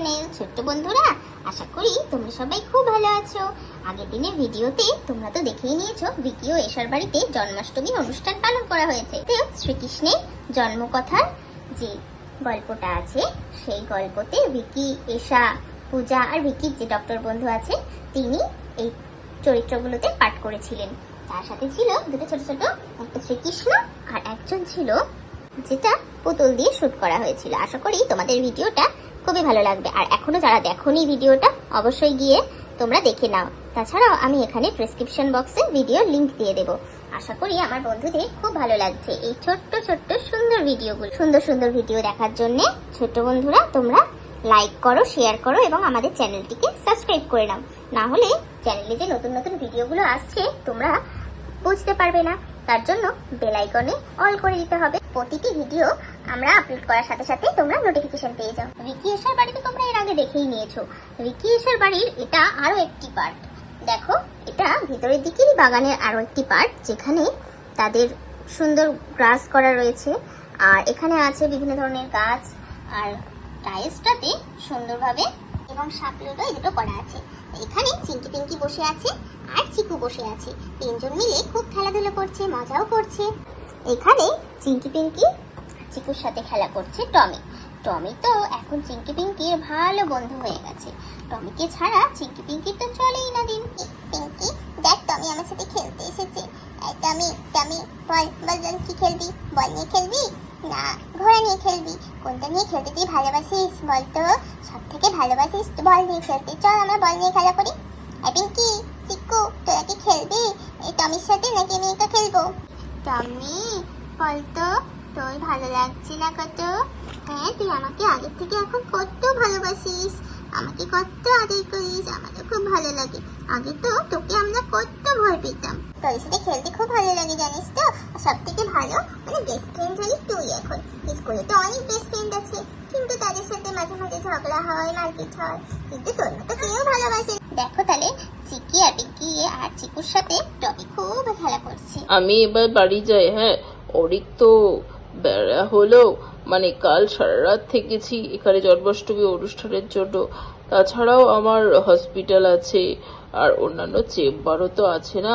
Channel, ছোট্ট বন্ধুরা, আশা করি তোমরা সবাই খুব ভালো আছো। আগের দিনের ভিডিওতে তোমরা তো দেখেই নিয়েছো বিকি ও এশার বাড়িতে জন্মাষ্টমী অনুষ্ঠান পালন করা হয়েছে। শ্রীকৃষ্ণের জন্মকথার যে গল্পটা আছে, সেই গল্পতে ভিকি, এশা, পূজা আর ভিকির যে ডক্টর বন্ধু আছে, তিনি এই চরিত্রগুলোতে পাঠ করেছিলেন। তার সাথে ছিল দুটো ছোট ছোট, একটা শ্রীকৃষ্ণ আর একজন ছিল, যেটা পুতুল দিয়ে শুট করা হয়েছিল। আশা করি তোমাদের ভিডিওটা খুবই ভালো লাগবে। আর এখনও যারা দেখোনি ভিডিওটা, অবশ্যই গিয়ে তোমরা দেখে নাও। তাছাড়াও আমি এখানে প্রেসক্রিপশন বক্সে ভিডিও লিংক দিয়ে দেবো। আশা করি আমার বন্ধুদের খুব ভালো লাগছে এই ছোট্ট ছোট্ট, সুন্দর ভিডিওগুলো। সুন্দর সুন্দর ভিডিও দেখার জন্য ছোট্ট বন্ধুরা, তোমরা লাইক করো শেয়ার করো এবং আমাদের চ্যানেলটিকে সাবস্ক্রাইব করে নাও। না হলে চ্যানেলে যে নতুন নতুন ভিডিওগুলো আসছে, তোমরা বুঝতে পারবে না। তার জন্য বেল আইকনে অল করে দিতে হবে। প্রতিটি ভিডিও আমরা আপলোড করার সাথে সাথে তোমরা নোটিফিকেশন পেয়ে যাও। রিকি এশার বাড়িতে তোমরা এর আগে দেখেই নিয়েছো। রিকি এশার বাড়ির এটা আরও একটি পার্ট দেখো, এটা ভিতরের দিকেরই বাগানের আরও একটি পার্ট যেখানে তাদের সুন্দর গ্রাস করা রয়েছে। আর এখানে আছে বিভিন্ন ধরনের গাছ আর টাইলসটাতে সুন্দরভাবে এবং সাপলুটো এই দুটো করা আছে। এখানে চিঙ্কি পিঙ্কি বসে আছে আর চিকু বসে আছে। তিনজন মিলে খুব খেলাধুলো করছে, মজাও করছে। এখানে চিঙ্কি পিঙ্কি চিকুর সাথে খেলা করছে টমি। টমি তো এখন চিঙ্কি পিঙ্কির ভালো বন্ধু হয়ে গেছে। টমিকে ছাড়া চিঙ্কি পিঙ্কির তো চলেই না দিন। পিঙ্কি, দেখ টমি আমার সাথে খেলতে এসেছে। টমি টমি, বল বল কি খেলবি? বল নিয়ে খেলবি? না, ঘোড়া নিয়ে খেলবি। কোনটা নিয়ে খেলতে তুই ভালোবাসিস বল তো? সব থেকে ভালোবাসিস বল নিয়ে খেলতে। চল আমরা বল নিয়ে খেলা করি। এই পিঙ্কি, চিকু, তোরা কি খেলবি? এই টমির সাথে নাকি আমি একা খেলব? টমি, বল তো। তোর ভালো লাগছে না কত? হ্যাঁ তুই আমাকে আগের থেকে এখন কত ভালোবাসিস? আমাকে কত আদর করিস? আমারও খুব ভালো লাগে। আগে তো তোকে আমরা কত ভয় পেতাম। তোর সাথে খেলতে খুব ভালো লাগে, জানিস তো? সব থেকে ভালো মানে বেস্ট ফ্রেন্ড হলি তুই এখন। স্কুলে তো অনেক বেস্ট ফ্রেন্ড আছে, কিন্তু তাদের সাথে মাঝে মাঝে ঝগড়া হয়, মারপিট হয়। কিন্তু তোর মতো কেউ ভালোবাসে দেখো তাহলে, চিকি আর পিঙ্কি আর চিকুর সাথে টমি খুব খেলা করছে। আমি এবার বাড়ি যাই হ্যাঁ? অরিক তো বেড়া হলো মানে কাল সারা রাত থেকেছি এখানে জন্মাষ্টমী অনুষ্ঠানের জন্য। তাছাড়াও আমার হসপিটাল আছে, আর অন্যান্য চেম্বারও তো আছে না।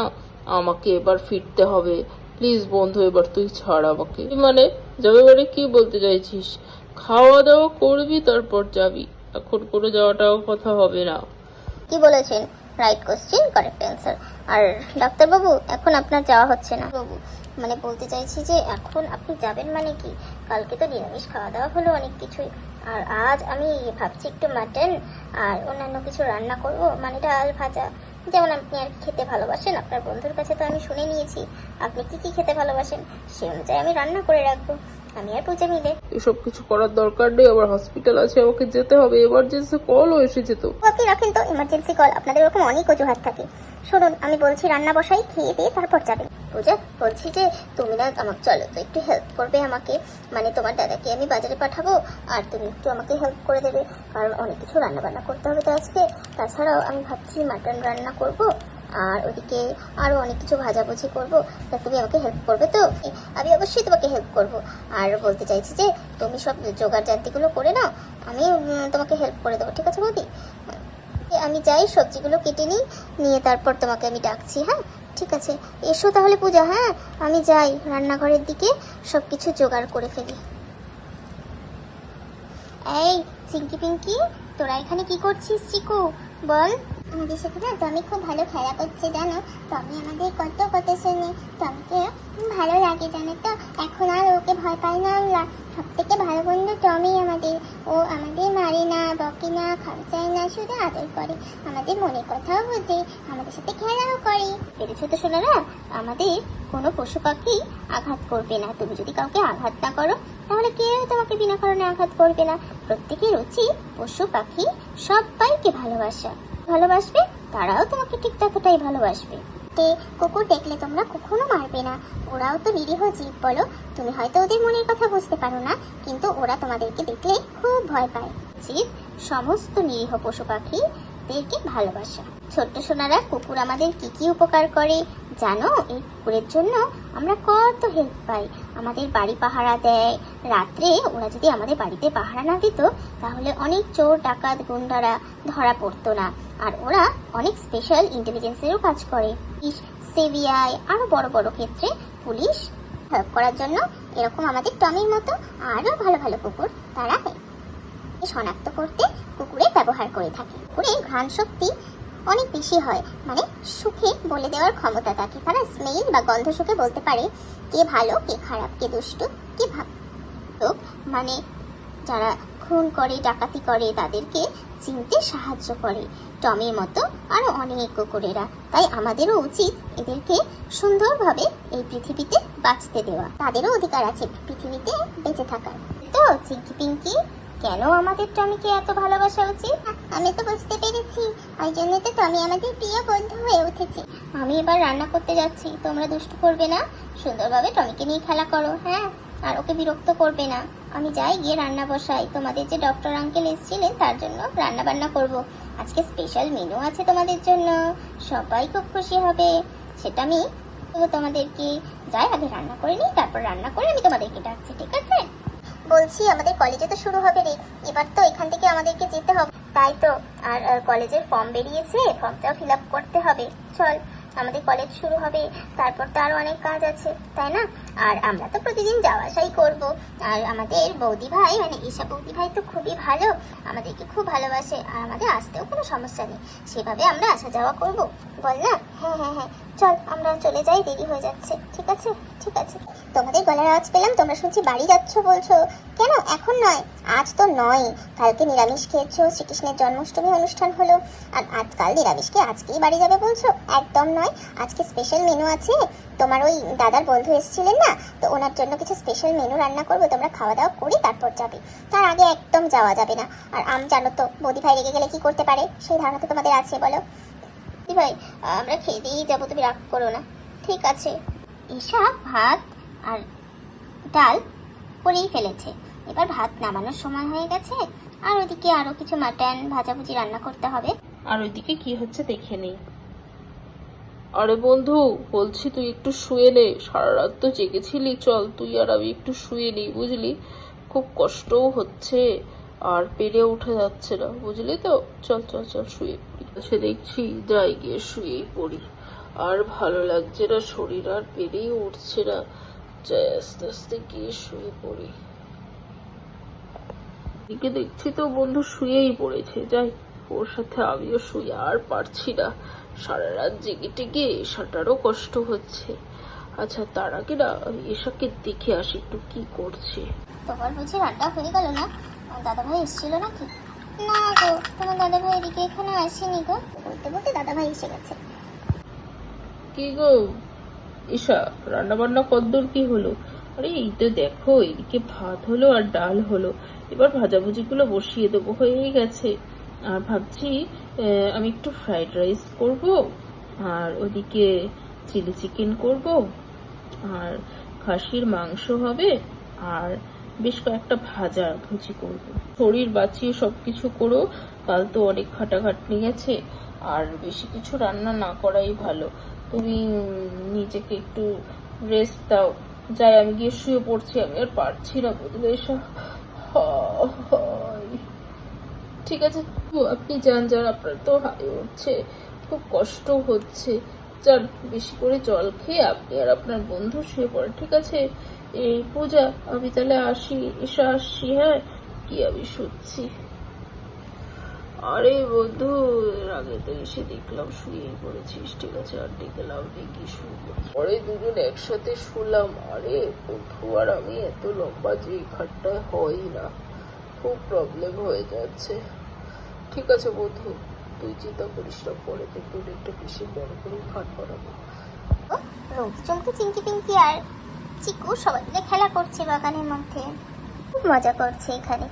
আমাকে এবার ফিরতে হবে। প্লিজ বন্ধু, এবার তুই ছাড় আমাকে। মানে যাবে মানে কি বলতে চাইছিস? খাওয়া দাওয়া করবি, তারপর যাবি। এখন কোনো যাওয়াটাও কথা হবে না। কি বলেছেন? রাইট কোশ্চেন কারেক্ট অ্যান্সার আর ডাক্তারবাবু, এখন আপনার যাওয়া হচ্ছে না। বাবু মানে বলতে চাইছি যে এখন আপনি যাবেন মানে কি? কালকে তো নিরামিষ খাওয়া দাওয়া হলো অনেক কিছুই। আর আজ আমি ভাবছি একটু মাটন আর অন্যান্য কিছু রান্না করব মানে ডাল ভাজা। যেমন আপনি আর খেতে ভালোবাসেন আপনার বন্ধুর কাছে তো আমি শুনে নিয়েছি। আপনি কি কি খেতে ভালোবাসেন সেই অনুযায়ী আমি রান্না করে রাখব। আমি আর পূজা মিলে। এসব কিছু করার দরকার নেই আবার হসপিটাল আছে আমাকে যেতে হবে। এমার্জেন্সি কলও এসে যেত আপনি রাখেন তো ইমার্জেন্সি কল আপনাদের ওরকম অনেক অজুহাত থাকে। শুনুন আমি বলছি রান্না বসাই খেয়ে দিয়ে তারপর যাবেন। পূজা বলছি যে তুমি না আমাকে, চলো তো একটু হেল্প করবে আমাকে। মানে তোমার দাদাকে আমি বাজারে পাঠাবো, আর তুমি একটু আমাকে হেল্প করে দেবে। কারণ অনেক কিছু রান্না বান্না করতে হবে তো আজকে। তাছাড়াও আমি ভাবছি মাটন রান্না করব, আর ওদিকে আরও অনেক কিছু ভাজাভুজি করব। তা তুমি আমাকে হেল্প করবে তো? আমি অবশ্যই তোমাকে হেল্প করব। আর বলতে চাইছি যে, তুমি সব জোগাড় জাতিগুলো করে নাও, আমি তোমাকে হেল্প করে দেবো, ঠিক আছে বৌদি? আমি যাই, সবজিগুলো কেটে নিই, নিয়ে তারপর তোমাকে আমি ডাকছি হ্যাঁ? ঠিক আছে, এসো তাহলে পূজা হ্যাঁ? আমি যাই, রান্নাঘরের দিকে সব কিছু জোগাড় করে ফেলি। এই চিঙ্কি পিঙ্কি, তোরা এখানে কি করছিস চিকু? বল। আমাদের সাথে না টমি খুব ভালো খেলা করছে, জানো? টমি আমাদের কত কথা শোনে। টমিকে ভালো লাগে, জানো তো? এখন আর ওকে ভয় পাই না আমরা। সব থেকে ভালো বন্ধু টমি আমাদের। ও আমাদের মারে না বকে না, শুধু আদর করে। আমাদের মনের কথাও বোঝে, আমাদের সাথে খেলাও করে। পেরেছ তো না আমাদের কোনো পশু পাখি আঘাত করবে না। তুমি যদি কাউকে আঘাত না করো, তাহলে কেউ তোমাকে বিনা কারণে আঘাত করবে না। প্রত্যেকের উচিত পশু পাখি সবাইকে ভালোবাসা। ভালোবাসবে, তারাও তোমাকে ঠিক ততটাই ভালোবাসবে। তে কুকুর দেখলে তোমরা কখনো মারবে না। ওরাও তো নিরীহ জীব, বলো। তুমি হয়তো ওদের মনের কথা বুঝতে পারো না, কিন্তু ওরা তোমাদেরকে দেখলে খুব ভয় পায়। উচিত সমস্ত নিরীহ পশু পাখিদেরকে ভালোবাসা। ছোট্ট সোনারা, কুকুর আমাদের কি কি উপকার করে? জানো, এই কুকুরের জন্য আমরা কত হেল্প পাই। আমাদের বাড়ি পাহারা দেয়। রাত্রে ওরা যদি আমাদের বাড়িতে পাহারা না দিত, তাহলে অনেক চোর, ডাকাত, গুন্ডারা ধরা পড়তো না। আর ওরা অনেক স্পেশাল ইন্টেলিজেন্সেরও কাজ করে। সিবিআই আরও বড় বড় ক্ষেত্রে পুলিশ হেল্প করার জন্য এরকম আমাদের টমির মতো আরও ভালো ভালো কুকুর তারা শনাক্ত করতে কুকুরের ব্যবহার করে থাকে। কুকুরের ঘ্রাণ শক্তি অনেক বেশি হয় মানে সুখে বলে দেওয়ার ক্ষমতা থাকে। তারা স্মেল বা গন্ধ সুখে বলতে পারে কে ভালো, কে খারাপ, কে দুষ্ট, কে ভাব মানে যারা খুন করে, ডাকাতি করে, তাদেরকে চিনতে সাহায্য করে। টমির মতো আরও অনেক কুকুরেরা। তাই আমাদেরও উচিত এদেরকে সুন্দরভাবে এই পৃথিবীতে বাঁচতে দেওয়া। তাদেরও অধিকার আছে পৃথিবীতে বেঁচে থাকার। তো, চিঙ্কি পিঙ্কি, কেন আমাদের টমিকে এত ভালোবাসা উচিত? আমি তো বুঝতে পেরেছি। ওই জন্য তো টমি আমাদের প্রিয় বন্ধু হয়ে উঠেছে। আমি এবার রান্না করতে যাচ্ছি। তোমরা দুষ্টু করবে না। সুন্দরভাবে টমিকে নিয়ে খেলা করো হ্যাঁ? আর ওকে বিরক্ত করবে না। আমি যাই গিয়ে রান্না বসাই। তোমাদের যে ডক্টর আঙ্কেল এসেছিলেন, তার জন্য রান্না বান্না করব। আজকে স্পেশাল মেনু আছে তোমাদের জন্য। সবাই খুব খুশি হবে। সেটা আমি তোমাদেরকে যাই, আগে রান্না করে নিই, তারপর রান্না করে আমি তোমাদেরকে ডাকছি, ঠিক আছে? বলছি, আমাদের কলেজে তো শুরু হবে রে। এবার তো এখান থেকে আমাদেরকে যেতে হবে। তাই তো, আর আর কলেজের ফর্ম বেরিয়েছে ফর্মটাও ফিল আপ করতে হবে। চল। আমাদের কলেজ শুরু হবে, তারপর তো আরও অনেক কাজ আছে, তাই না? আর আমরা তো প্রতিদিন যাওয়া আসাই করব। আর আমাদের বৌদি ভাই মানে ঈশা বৌদি ভাই তো খুবই ভালো, আমাদেরকে খুব ভালোবাসে, আর আমাদের আসতেও কোনো সমস্যা নেই। সেভাবে আমরা আসা যাওয়া করব। বল না? হ্যাঁ হ্যাঁ হ্যাঁ চল, আমরা চলে যাই, দেরি হয়ে যাচ্ছে, ঠিক আছে? ঠিক আছে। তোমাদের গলার আওয়াজ পেলাম, তোমরা শুনছি বাড়ি যাচ্ছ বলছো। কেন? এখন নয়, আজ তো নয়। কালকে নিরামিষ খেয়েছো, শ্রীকৃষ্ণের জন্মাষ্টমী অনুষ্ঠান হলো, আর আজকাল নিরামিষকে আজকেই বাড়ি যাবে বলছো? একদম নয়। আজকে স্পেশাল মেনু আছে। তোমার ওই দাদার বন্ধু এসেছিলেন না? তো ওনার জন্য কিছু স্পেশাল মেনু রান্না করব। তোমরা খাওয়া দাওয়া করে তারপর যাবে। তার আগে একদম যাওয়া যাবে না। আর আম জানো তো, বৌদি ভাই রেগে গেলে কি করতে পারে? সেই ধারণা তো তোমাদের আছে, বলো। বৌদি ভাই, আমরা খেয়ে দিয়েই যাব, তুমি রাগ করো না। ঠিক আছে। ঈশা ভাত আর ডাল করেই ফেলেছে। এবার ভাত নামানোর সময় হয়ে গেছে। আর ওদিকে আরও কিছু মাটন, ভাজাভুজি রান্না করতে হবে। আর ওইদিকে কি হচ্ছে দেখে নেই। আরে বন্ধু, বলছি তুই একটু শুয়ে নে। সারা রাত তো জেগেছিলি, চল তুই আর আমি একটু শুয়ে নিই বুঝলি? খুব কষ্টও হচ্ছে, আর পেরে উঠে যাচ্ছে না, বুঝলি তো? চল চল চল, শুয়ে পড়ি। সে দেখছি যাই গিয়ে শুয়েই পড়ি। আর ভালো লাগছে না, শরীর আর পেরেই উঠছে না। যাই, আস্তে আস্তে গিয়ে শুয়ে পড়ি। এদিকে দেখছি তো বন্ধু শুয়েই পড়েছে, যাই, ওর সাথে আমিও শুয়ে আর পারছি না। সারা রাত জেগে টেগে এসাটারও কষ্ট হচ্ছে। আচ্ছা তার আগে না আমি এসাকে দেখে আসি একটু কি করছে। তোমার বুঝি রান্না হয়ে গেল না? দাদা ভাই এসেছিল নাকি? না গো তোমার দাদা ভাই এদিকে এখানে আসেনি গো। বলতে বলতে দাদা ভাই এসে গেছে। কি গো? ঈশা রান্না বান্না কদ্দূর কি হলো? আরে এই তো দেখো এদিকে ভাত হলো আর ডাল হলো। এবার ভাজাভুজিগুলো বসিয়ে দেবো হয়েই গেছে। আর ভাবছি আমি একটু ফ্রাইড রাইস করব, আর ওদিকে চিলি চিকেন করব, আর খাসির মাংস হবে, আর বেশ কয়েকটা ভাজা ভুজি করব। শরীর বাঁচিয়ে সবকিছু করো, কাল তো অনেক খাটাখাটনি গেছে আর বেশি কিছু রান্না না করাই ভালো। তুমি নিজেকে একটু রেস্ট দাও। যাই, আমি গিয়ে শুয়ে পড়ছি, আমি আর পারছি না বুঝলে এসব। ঠিক আছে আপনি যান যান, আপনার তো হাই উঠছে, খুব কষ্ট হচ্ছে। যান, বেশি করে জল খেয়ে আপনি আর আপনার বন্ধু শুয়ে পড়েন, ঠিক আছে? এই পূজা, আমি তাহলে আসি, এসে আসছি হ্যাঁ? কি আমি শুচ্ছি। আরে বন্ধু আগে তো এসে দেখলাম শুয়ে পড়েছিস, ঠিক আছে? আর দেখলাম দেখি শুয়ে পড়েছিস। পরে দুজন একসাথে শুলাম। আরে বন্ধু, আর আমি এত লম্বা যে এই খাটটায় হয় না। খুব প্রবলেম হয়ে যাচ্ছে। ঠিক আছে বন্ধু, তুই চিন্তা করিস না, পরে তো তোর একটা বেশি বড় করে বানাবো। রোজ চমকে চিঙ্কি পিঙ্কি আর চিকু সবাই মিলে খেলা করছে বাগানের মধ্যে। খুব মজা করছে এখানে।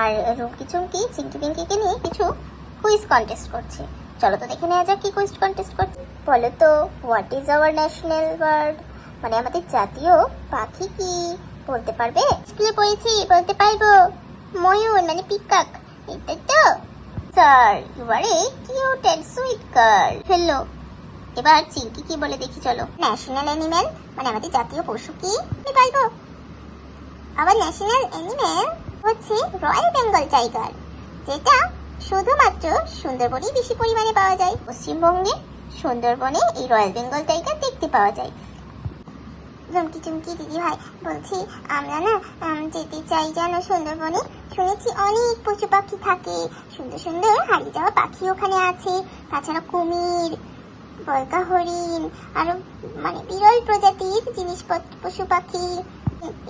আর রুমকি চুমকি চিঙ্কি পিঙ্কিকে নিয়ে কিছু কুইজ কন্টেস্ট করছে। চলো তো দেখে নেওয়া যাক কি কুইজ কন্টেস্ট করছে বলো তো what is our national bird মানে আমাদের জাতীয় পাখি কি? বলতে পারবে? স্কুলে পড়েছি, বলতে পারব। ময়ূর মানে পিকক এটা তো sir you are a cute and sweet girl hello এবার চিঙ্কি কি বলে দেখি চলো ন্যাশনাল অ্যানিম্যাল মানে আমাদের জাতীয় পশু কি পারব আবার ন্যাশনাল অ্যানিম্যাল হচ্ছে রয়্যাল বেঙ্গল টাইগার যেটা শুধুমাত্র সুন্দরবনেই বেশি পরিমাণে পাওয়া যায় পশ্চিমবঙ্গে সুন্দরবনে এই রয়্যাল বেঙ্গল টাইগার দেখতে পাওয়া যায় চুমকি চুমকি দিদি ভাই বলছি, আমরা না যেতে চাই যেন সুন্দরবনে। শুনেছি অনেক পশু পাখি থাকে। সুন্দর সুন্দর হারিয়ে যাওয়া পাখি ওখানে আছে। তাছাড়া কুমির বলকা হরিণ, আরও মানে বিরল প্রজাতির জিনিসপত্র, পশু পাখি।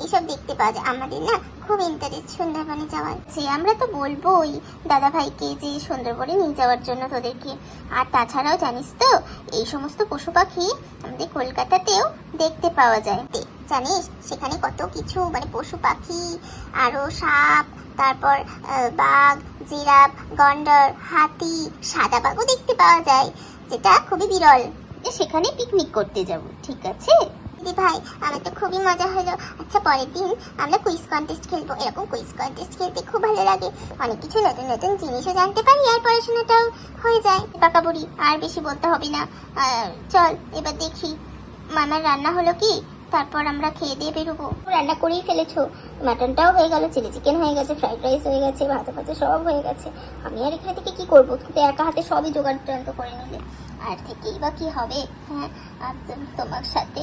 এইসব দেখতে পাওয়া যায়। আমাদের না খুব ইন্টারেস্ট সুন্দরবনে যাওয়ার। যে আমরা তো বলবোই দাদা ভাইকে যে সুন্দরবনে নিয়ে যাওয়ার জন্য তোদেরকে। আর তাছাড়াও জানিস তো, এই সমস্ত পশু পাখি আমাদের কলকাতাতেও দেখতে পাওয়া যায়। জানিস সেখানে কত কিছু মানে পশু পাখি, আরও সাপ, তারপর বাঘ, জিরাফ, গন্ডার, হাতি, সাদা বাঘও দেখতে পাওয়া যায়। যেটা খুবই বিরল। সেখানে পিকনিক করতে যাব, ঠিক আছে? দিদি ভাই, আমার তো খুবই মজা হলো। আচ্ছা পরের দিন আমরা কুইজ কন্টেস্ট খেলব। এরকম কুইজ কন্টেস্ট খেলতে খুব ভালো লাগে। অনেক কিছু নতুন নতুন জিনিসও জানতে পারি আর পড়াশোনাটাও হয়ে যায়। পাকা বুড়ি, আর বেশি বলতে হবে না। চল, এবার দেখি। মামার রান্না হলো কি? তারপর আমরা খেয়ে দিয়ে বেরোবো। রান্না করেই ফেলেছো। মাটনটাও হয়ে গেল, চিলি চিকেন হয়ে গেছে, ফ্রাইড রাইস হয়ে গেছে, ভাতে ভাতে সব হয়ে গেছে। আমি আর এখানে থেকে কি করব? তুমি তো একা হাতে সবই জোগাড় টোগাড় করে নিলে। আর থেকেই বা কি হবে? হ্যাঁ আর তোমার সাথে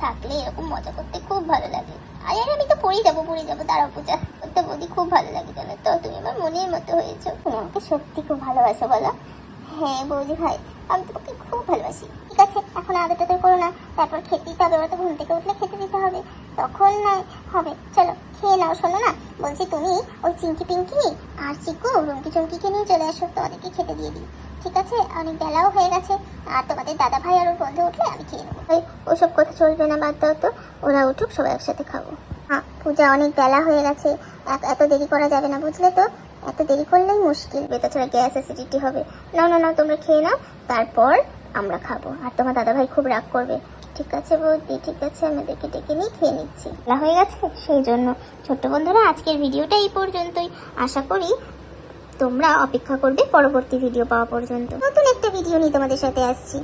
থাকলে এরকম মজা করতে খুব ভালো লাগে। আরে আরে, আমি তো পড়ে যাব পড়ে যাব, দাঁড়াও, পূজা করতে বলি খুব ভালো লাগে জানো তো? তুমি আমার মনের মতো হয়েছো। তোমাকে সত্যি খুব ভালোবাসো, বলো। হ্যাঁ বৌদি ভাই, আমি তোমাকে খুব ভালোবাসি। ঠিক আছে, এখন আদর টাদর করো না, তারপর খেতে দিতে হবে, ওরা তো ঘুম থেকে উঠলে খেতে দিতে হবে। তখন নয় হবে, চলো, খেয়ে নাও, শোনো না, বলছি তুমি ওই চিঙ্কি পিঙ্কি আর চিকু রুমকি চুমকিকে নিয়ে চলে আসো তোমাদেরকে খেতে দিয়ে দিই। ঠিক আছে, অনেক বেলাও হয়ে গেছে, আর তোমাদের দাদা ভাই আর ওর বন্ধু উঠলে আমি খেয়ে নেব। ওই, ওসব কথা চলবে না, বাদ দাও তো, ওরা উঠুক, সবাই একসাথে খাব। হ্যাঁ পূজা অনেক বেলা হয়ে গেছে, এত দেরি করা যাবে না, বুঝলে তো? এত দেরি করলেই মুশকিল। তাছাড়া গ্যাস অ্যাসিডিটি হবে। না না না তোমরা খেয়ে নাও। তারপর আমরা খাব। আর তোমার দাদা ভাই খুব রাগ করবে। ঠিক আছে বৌদি, ঠিক আছে আমাদেরকে ডেকে নিয়ে খেয়ে নিচ্ছি। বেলা হয়ে গেছে, সেই জন্য। ছোট্ট বন্ধুরা, আজকের ভিডিওটা এই পর্যন্তই। আশা করি তোমরা অপেক্ষা করবে পরবর্তী ভিডিও পাওয়া পর্যন্ত। নতুন একটা ভিডিও নিয়ে তোমাদের সাথে আসছি।